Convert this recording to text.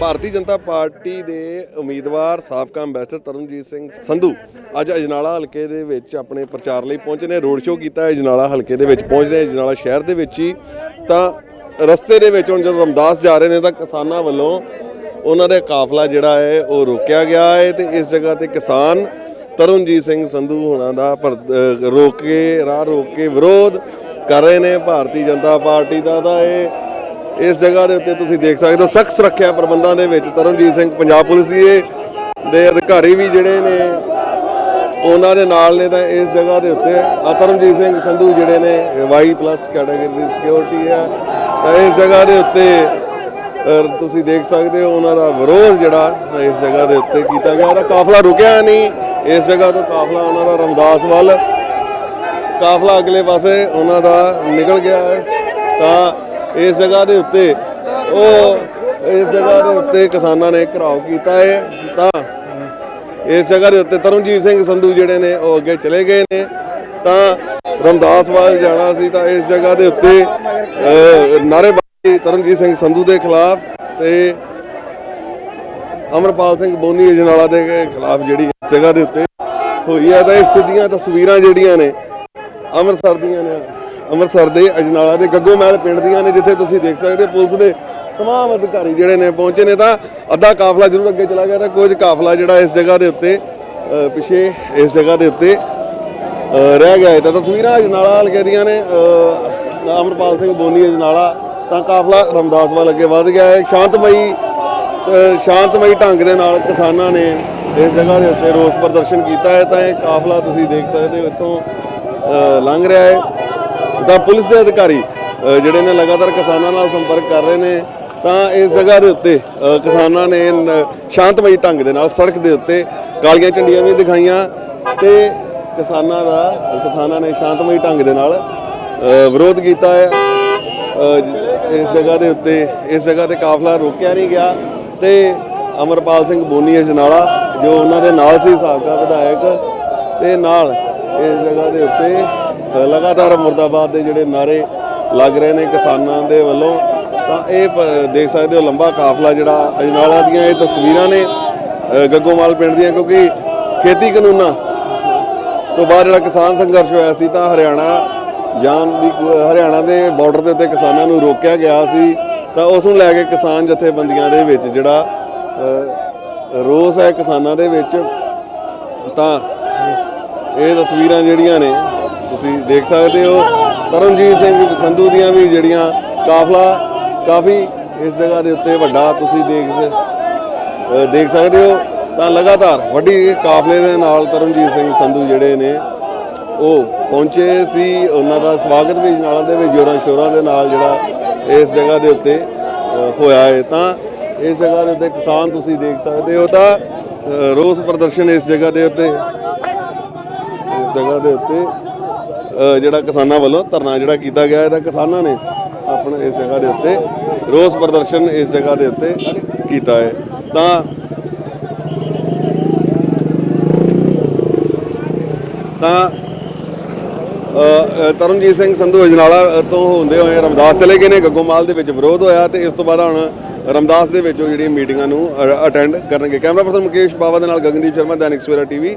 Bharatiya Janata party ਦੇ ਉਮੀਦਵਾਰ ਸਾਬਕਾ ਅੰਬੈਸਡਰ ਤਰਨਜੀਤ ਸਿੰਘ ਸੰਧੂ ਅੱਜ ਅਜਨਾਲਾ ਹਲਕੇ ਦੇ ਵਿੱਚ ਆਪਣੇ ਪ੍ਰਚਾਰ ਲਈ ਪਹੁੰਚੇ ਨੇ। ਰੋਡ ਸ਼ੋਅ ਕੀਤਾ ਹੈ ਅਜਨਾਲਾ ਹਲਕੇ ਦੇ ਵਿੱਚ ਪਹੁੰਚਦੇ ਅਜਨਾਲਾ ਸ਼ਹਿਰ ਦੇ ਵਿੱਚ ਹੀ ਤਾਂ ਰਸਤੇ ਦੇ ਵਿੱਚ ਹੁਣ ਜਦੋਂ ਰਮਦਾਸ ਜਾ ਰਹੇ ਨੇ ਤਾਂ ਕਿਸਾਨਾਂ ਵੱਲੋਂ ਉਹਨਾਂ ਦਾ ਕਾਫਲਾ ਜਿਹੜਾ ਹੈ ਉਹ ਰੋਕਿਆ ਗਿਆ ਹੈ ਤੇ ਇਸ ਜਗ੍ਹਾ ਤੇ ਕਿਸਾਨ ਤਰਨਜੀਤ ਸਿੰਘ ਸੰਧੂ ਹੋਣਾ ਦਾ ਰੋਕ ਕੇ, ਰਾਹ ਰੋਕ ਕੇ ਵਿਰੋਧ ਕਰ ਰਹੇ ਨੇ। ਭਾਰਤੀ ਜਨਤਾ ਪਾਰਟੀ ਦਾ ਤਾਂ ਇਹ ਇਸ ਜਗ੍ਹਾ ਦੇ ਉੱਤੇ ਤੁਸੀਂ ਦੇਖ ਸਕਦੇ ਹੋ ਸਖਤ ਸੁਰੱਖਿਆ ਪ੍ਰਬੰਧਾਂ ਦੇ ਵਿੱਚ ਤਰਨਜੀਤ ਸਿੰਘ ਪੰਜਾਬ ਪੁਲਿਸ ਦੀ ਦੇ ਅਧਿਕਾਰੀ ਵੀ ਜਿਹੜੇ ਨੇ ਉਹਨਾਂ ਦੇ ਨਾਲ ਨੇ ਤਾਂ ਇਸ ਜਗ੍ਹਾ ਦੇ ਉੱਤੇ ਆਹ ਤਰਨਜੀਤ ਸਿੰਘ ਸੰਧੂ ਜਿਹੜੇ ਨੇ ਵਾਈ ਪਲੱਸ ਕੈਟਾਗਰੀ ਦੀ ਸਿਕਿਉਰਿਟੀ ਹੈ ਤਾਂ ਇਸ ਜਗ੍ਹਾ ਦੇ ਉੱਤੇ ਤੁਸੀਂ ਦੇਖ ਸਕਦੇ ਹੋ ਉਹਨਾਂ ਦਾ ਵਿਰੋਧ ਜਿਹੜਾ ਇਸ ਜਗ੍ਹਾ ਦੇ ਉੱਤੇ ਕੀਤਾ ਗਿਆ। ਤਾਂ ਕਾਫਲਾ ਰੁਕਿਆ ਨਹੀਂ। ਇਸ ਜਗ੍ਹਾ ਤੋਂ ਕਾਫਲਾ ਉਹਨਾਂ ਦਾ ਰਮਦਾਸ ਵੱਲ। ਕਾਫਲਾ ਅਗਲੇ ਪਾਸੇ ਉਹਨਾਂ ਦਾ ਨਿਕਲ ਗਿਆ। ਹੈ ਤਾਂ ਇਸ ਜਗ੍ਹਾ ਦੇ ਉੱਤੇ ਉਹ ਇਸ ਜਗ੍ਹਾ ਦੇ ਉੱਤੇ ਕਿਸਾਨਾਂ ਨੇ ਘਰਾਓ ਕੀਤਾ ਹੈ ਤਾਂ ਇਸ ਜਗ੍ਹਾ ਦੇ ਉੱਤੇ ਤਰਨਜੀਤ ਸਿੰਘ ਸੰਧੂ ਜਿਹੜੇ ਨੇ ਉਹ ਅੱਗੇ ਚਲੇ ਗਏ ਨੇ। ਤਾਂ ਰਮਦਾਸ ਵੱਲ ਜਾਣਾ ਸੀ ਤਾਂ ਇਸ ਜਗ੍ਹਾ ਦੇ ਉੱਤੇ ਅਹ, ਨਾਅਰੇਬਾਜ਼ੀ ਤਰਨਜੀਤ ਸਿੰਘ ਸੰਧੂ ਦੇ ਖਿਲਾਫ ਤੇ ਅਮਰਪਾਲ ਸਿੰਘ ਬੋਨੀ ਅਜਨਾਲਾ ਦੇ ਖਿਲਾਫ ਜਿਹੜੀ ਇਸ ਜਗ੍ਹਾ ਦੇ ਉੱਤੇ ਹੋਈ ਹੈ ਤਾਂ ਇਹ ਸਿੱਧੀਆਂ ਤਸਵੀਰਾਂ ਜਿਹੜੀਆਂ ਨੇ ਅੰਮ੍ਰਿਤਸਰ ਦੀਆਂ ਨੇ। ਅੰਮ੍ਰਿਤਸਰ ਦੇ ਅਜਨਾਲਾ ਦੇ ਗੱਗੋ ਮਹਿਲ ਪਿੰਡ ਦੀਆਂ ਨੇ ਜਿੱਥੇ ਤੁਸੀਂ ਦੇਖ ਸਕਦੇ ਹੋ ਪੁਲਿਸ ਦੇ ਤਮਾਮ ਅਧਿਕਾਰੀ ਜਿਹੜੇ ਨੇ ਪਹੁੰਚੇ ਨੇ। ਤਾਂ ਅੱਧਾ ਕਾਫਲਾ ਜ਼ਰੂਰ ਅੱਗੇ ਚਲਾ ਗਿਆ। ਤਾਂ ਕੁਝ ਕਾਫਲਾ ਜਿਹੜਾ ਇਸ ਜਗ੍ਹਾ ਦੇ ਉੱਤੇ ਅਹ, ਪਿੱਛੇ ਇਸ ਜਗ੍ਹਾ ਦੇ ਉੱਤੇ ਰਹਿ ਗਿਆ ਹੈ। ਤਾਂ ਤਸਵੀਰਾਂ ਅਜਨਾਲਾ ਹਲਕੇ ਦੀਆਂ ਨੇ। ਅਮਰਪਾਲ ਸਿੰਘ ਬੋਨੀ ਅਜਨਾਲਾ ਤਾਂ ਕਾਫਲਾ ਰਮਦਾਸ ਵੱਲ ਅੱਗੇ ਵੱਧ ਗਿਆ ਹੈ। ਸ਼ਾਂਤਮਈ ਸ਼ਾਂਤਮਈ ਢੰਗ ਦੇ ਨਾਲ ਕਿਸਾਨਾਂ ਨੇ ਇਸ ਜਗ੍ਹਾ ਦੇ ਉੱਤੇ ਰੋਸ ਪ੍ਰਦਰਸ਼ਨ ਕੀਤਾ ਹੈ। ਤਾਂ ਇਹ ਕਾਫਲਾ ਤੁਸੀਂ ਦੇਖ ਸਕਦੇ ਹੋ ਇੱਥੋਂ ਲੰਘ ਰਿਹਾ ਹੈ। ਤਾਂ ਪੁਲਿਸ ਦੇ ਅਧਿਕਾਰੀ ਜਿਹੜੇ ਨੇ ਲਗਾਤਾਰ ਕਿਸਾਨਾਂ ਨਾਲ ਸੰਪਰਕ ਕਰ ਰਹੇ ਨੇ, ਤਾਂ ਇਸ ਜਗ੍ਹਾ ਦੇ ਉੱਤੇ ਕਿਸਾਨਾਂ ਨੇ ਸ਼ਾਂਤਮਈ ਢੰਗ ਦੇ ਨਾਲ ਸੜਕ ਦੇ ਉੱਤੇ ਕਾਲੀਆਂ ਝੰਡੀਆਂ ਵੀ ਦਿਖਾਈਆਂ ਤੇ ਕਿਸਾਨਾਂ ਦਾ, ਕਿਸਾਨਾਂ ਨੇ ਸ਼ਾਂਤਮਈ ਢੰਗ ਦੇ ਨਾਲ ਵਿਰੋਧ ਕੀਤਾ ਹੈ। ਇਸ ਜਗ੍ਹਾ ਦੇ ਉੱਤੇ, ਇਸ ਜਗ੍ਹਾ ਤੇ ਕਾਫਲਾ ਰੋਕਿਆ ਨਹੀਂ ਗਿਆ ਤੇ ਅਮਰਪਾਲ ਸਿੰਘ ਬੋਨੀ ਜਨਾਲਾ, ਜੋ ਉਹਨਾਂ ਦੇ ਨਾਲ ਸੀ ਸਾਬਕਾ ਵਿਧਾਇਕ, ਤੇ ਨਾਲ ਇਸ ਜਗ੍ਹਾ ਦੇ ਉੱਤੇ ਲਗਾਤਾਰ ਮੁਰਦਾਬਾਦ ਦੇ ਜਿਹੜੇ ਨਾਰੇ ਲੱਗ ਰਹੇ ਨੇ ਕਿਸਾਨਾਂ ਦੇ ਵੱਲੋਂ, ਤਾਂ ਇਹ ਪ- ਦੇਖ ਸਕਦੇ ਹੋ ਲੰਬਾ ਕਾਫਲਾ ਜਿਹੜਾ ਅਜਨਾਲਾ ਦੀਆਂ ਇਹ ਤਸਵੀਰਾਂ ਨੇ ਗੱਗੋਮਾਲ ਪਿੰਡ ਦੀਆਂ, ਕਿਉਂਕਿ ਖੇਤੀ ਕਾਨੂੰਨਾਂ ਤੋਂ ਬਾਅਦ ਜਿਹੜਾ ਕਿਸਾਨ ਸੰਘਰਸ਼ ਹੋਇਆ ਸੀ, ਤਾਂ ਹਰਿਆਣਾ ਜਾਣ ਦੀ, ਹਰਿਆਣਾ ਦੇ ਬਾਰਡਰ ਦੇ ਉੱਤੇ ਕਿਸਾਨਾਂ ਨੂੰ ਰੋਕਿਆ ਗਿਆ ਸੀ, ਤਾਂ ਉਸ ਨੂੰ ਲੈ ਕੇ ਕਿਸਾਨ ਜਥੇਬੰਦੀਆਂ ਦੇ ਵਿੱਚ ਜਿਹੜਾ ਰੋਸ ਹੈ ਕਿਸਾਨਾਂ ਦੇ ਵਿੱਚ, ਤਾਂ ਇਹ ਤਸਵੀਰਾਂ ਜਿਹੜੀਆਂ ਨੇ ਤੁਸੀਂ ਦੇਖ ਸਕਦੇ ਹੋ। ਤਰਨਜੀਤ ਸਿੰਘ ਸੰਧੂ ਦੀਆਂ ਵੀ ਜਿਹੜੀਆਂ ਕਾਫਲਾ ਕਾਫੀ ਇਸ ਜਗ੍ਹਾ ਦੇ ਉੱਤੇ ਵੱਡਾ ਤੁਸੀਂ ਦੇਖ ਦੇਖ ਸਕਦੇ ਹੋ। ਤਾਂ ਲਗਾਤਾਰ ਵੱਡੀ ਕਾਫਲੇ ਦੇ ਨਾਲ ਤਰਨਜੀਤ ਸਿੰਘ, ਸੰਧੂ ਜਿਹੜੇ ਨੇ, ਉਹ ਪਹੁੰਚੇ ਸੀ। ਉਹਨਾਂ ਦਾ ਸਵਾਗਤ ਵੀ ਨਾਲ ਦੇ ਵਿੱਚ, ਜੋਰਾਂ ਸ਼ੋਰਾਂ ਦੇ ਨਾਲ ਜਿਹੜਾ ਇਸ ਜਗ੍ਹਾ ਦੇ ਉੱਤੇ ਹੋਇਆ ਹੈ। ਤਾਂ ਇਸ ਜਗ੍ਹਾ ਦੇ ਉੱਤੇ ਕਿਸਾਨ ਤੁਸੀਂ ਦੇਖ ਸਕਦੇ ਹੋ ਤਾਂ ਰੋਸ ਪ੍ਰਦਰਸ਼ਨ ਇਸ ਜਗ੍ਹਾ ਦੇ ਉੱਤੇ, ਇਸ ਜਗ੍ਹਾ ਦੇ ਉੱਤੇ ਜਿਹੜਾ ਕਿਸਾਨਾਂ ਵੱਲੋਂ ਧਰਨਾ ਜਿਹੜਾ ਕੀਤਾ ਗਿਆ ਹੈ ਤਾਂ ਕਿਸਾਨਾਂ ਨੇ ਆਪਣਾ ਇਸ ਜਗ੍ਹਾ ਦੇ ਉੱਤੇ ਰੋਸ ਪ੍ਰਦਰਸ਼ਨ ਇਸ ਜਗ੍ਹਾ ਦੇ ਉੱਤੇ ਕੀਤਾ ਹੈ। ਤਾਂ ਤਾਂ ਤਰਨਜੀਤ ਸਿੰਘ ਸੰਧੂ ਅਜਨਾਲਾ ਤੋਂ ਹੁੰਦੇ ਹੋਏ ਰਮਦਾਸ ਚਲੇ ਗਏ ਨੇ। ਗੱਗੋਮਾਲ ਦੇ ਵਿੱਚ ਵਿਰੋਧ ਹੋਇਆ ਤੇ ਇਸ ਤੋਂ ਬਾਅਦ ਹੁਣ ਰਮਦਾਸ ਦੇ ਵਿੱਚ ਉਹ ਜਿਹੜੀਆਂ ਮੀਟਿੰਗਾਂ ਨੂੰ ਅਟੈਂਡ ਕਰਨਗੇ। ਕੈਮਰਾ ਪਰਸਨ ਮੁਕੇਸ਼ ਬਾਵਾ ਦੇ ਨਾਲ ਗਗਨਦੀਪ ਸ਼ਰਮਾ, ਦੈਨਿਕ ਸਵੇਰਾ ਟੀਵੀ